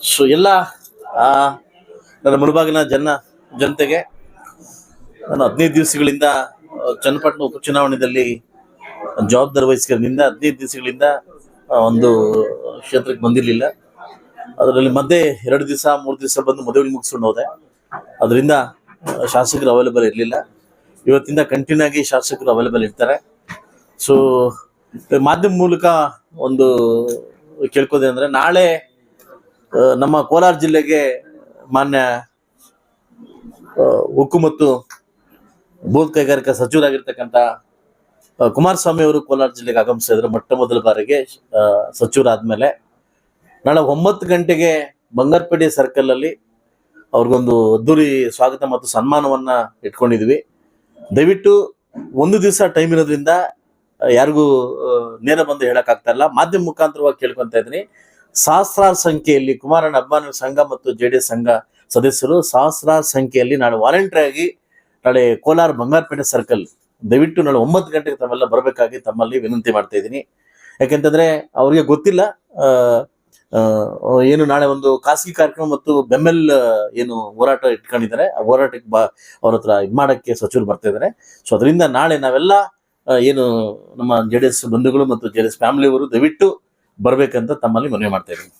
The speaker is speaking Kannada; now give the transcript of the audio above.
ಸೊ ಎಲ್ಲ ನನ್ನ ಮುಳುಬಾಗಿನ ಜನ, ಜನತೆಗೆ ನಾನು ಹದಿನೈದು ದಿವಸಗಳಿಂದ ಚನ್ನಪಟ್ಟಣ ಉಪಚುನಾವಣೆಯಲ್ಲಿ ಜವಾಬ್ದಾರಿ ವಹಿಸ್ಕೊಂಡಿಂದ ಹದಿನೈದು ದಿವಸಗಳಿಂದ ಒಂದು ಕ್ಷೇತ್ರಕ್ಕೆ ಬಂದಿರಲಿಲ್ಲ. ಅದರಲ್ಲಿ ಮಧ್ಯೆ ಎರಡು ದಿವಸ, ಮೂರು ದಿವಸ ಬಂದು ಮದುವೆ ಮುಗಿಸ್ಕೊಂಡು ಹೋದೆ. ಅದರಿಂದ ಶಾಸಕರು ಅವೈಲೇಬಲ್ ಇರಲಿಲ್ಲ. ಇವತ್ತಿಂದ ಕಂಟಿನ್ಯೂ ಆಗಿ ಶಾಸಕರು ಅವೈಲೇಬಲ್ ಇರ್ತಾರೆ. ಸೊ ಮಾಧ್ಯಮ ಮೂಲಕ ಒಂದು ಕೇಳ್ಕೋದೆ ಅಂದರೆ ನಾಳೆ ನಮ್ಮ ಕೋಲಾರ ಜಿಲ್ಲೆಗೆ ಮಾನ್ಯ ಉಕ್ಕು ಮತ್ತು ಬೂತ್ ಕೈಗಾರಿಕಾ ಸಚಿವರಾಗಿರ್ತಕ್ಕಂಥ ಕುಮಾರಸ್ವಾಮಿ ಅವರು ಕೋಲಾರ ಜಿಲ್ಲೆಗೆ ಆಗಮಿಸಿದ್ರು ಮೊಟ್ಟ ಮೊದಲ ಬಾರಿಗೆ ಸಚಿವರಾದ್ಮೇಲೆ. ನಾಳೆ ಒಂಬತ್ತು ಗಂಟೆಗೆ ಬಂಗಾರಪೇಟೆ ಸರ್ಕಲ್ ಅಲ್ಲಿ ಅವ್ರಿಗೊಂದು ಅದ್ದೂರಿ ಸ್ವಾಗತ ಮತ್ತು ಸನ್ಮಾನವನ್ನ ಇಟ್ಕೊಂಡಿದ್ವಿ. ದಯವಿಟ್ಟು ಒಂದು ದಿವಸ ಟೈಮ್ ಇರೋದ್ರಿಂದ ಯಾರಿಗೂ ನೇರ ಬಂದು ಹೇಳಕ್ ಆಗ್ತಾ ಇಲ್ಲ. ಮಾಧ್ಯಮ ಮುಖಾಂತರವಾಗಿ ಕೇಳ್ಕೊಂತ ಇದ್ದೀನಿ. ಸಹಸ್ರಾರು ಸಂಖ್ಯೆಯಲ್ಲಿ ಕುಮಾರಣ್ಣ ಅಭಿಮಾನಿ ಸಂಘ ಮತ್ತು ಜೆ ಸಂಘ ಸದಸ್ಯರು ಸಹಸ್ರಾರು ಸಂಖ್ಯೆಯಲ್ಲಿ ನಾಳೆ ವಾಲಂಟ್ರಿ ಆಗಿ ನಾಳೆ ಕೋಲಾರ ಬಂಗಾರಪೇಟೆ ಸರ್ಕಲ್ ದಯವಿಟ್ಟು ನಾಳೆ ಒಂಬತ್ತು ಗಂಟೆಗೆ ತಮ್ಮೆಲ್ಲ ಬರಬೇಕಾಗಿ ತಮ್ಮಲ್ಲಿ ವಿನಂತಿ ಮಾಡ್ತಾ ಇದ್ದೀನಿ. ಯಾಕೆಂತಂದ್ರೆ ಅವ್ರಿಗೆ ಗೊತ್ತಿಲ್ಲ ಏನು ನಾಳೆ ಒಂದು ಖಾಸಗಿ ಕಾರ್ಯಕ್ರಮ ಮತ್ತು ಬೆಂಬಲ್ ಏನು ಹೋರಾಟ ಇಟ್ಕೊಂಡಿದ್ದಾರೆ. ಆ ಹೋರಾಟಕ್ಕೆ ಬಾ, ಅವ್ರ ಹತ್ರ ಇದು ಮಾಡಕ್ಕೆ ಸಚಿವರು ಬರ್ತಾ ಇದ್ದಾರೆ. ಸೊ ಅದರಿಂದ ನಾಳೆ ನಾವೆಲ್ಲ ಏನು ನಮ್ಮ ಜೆ ಬಂಧುಗಳು ಮತ್ತು ಜೆ ಡಿ ಎಸ್ ಫ್ಯಾಮಿಲಿಯವರು ದಯವಿಟ್ಟು ಬರ್ಬೇಕಂತ ತಮ್ಮಲ್ಲಿ ಮನವಿ ಮಾಡ್ತಾ ಇದ್ದೀನಿ.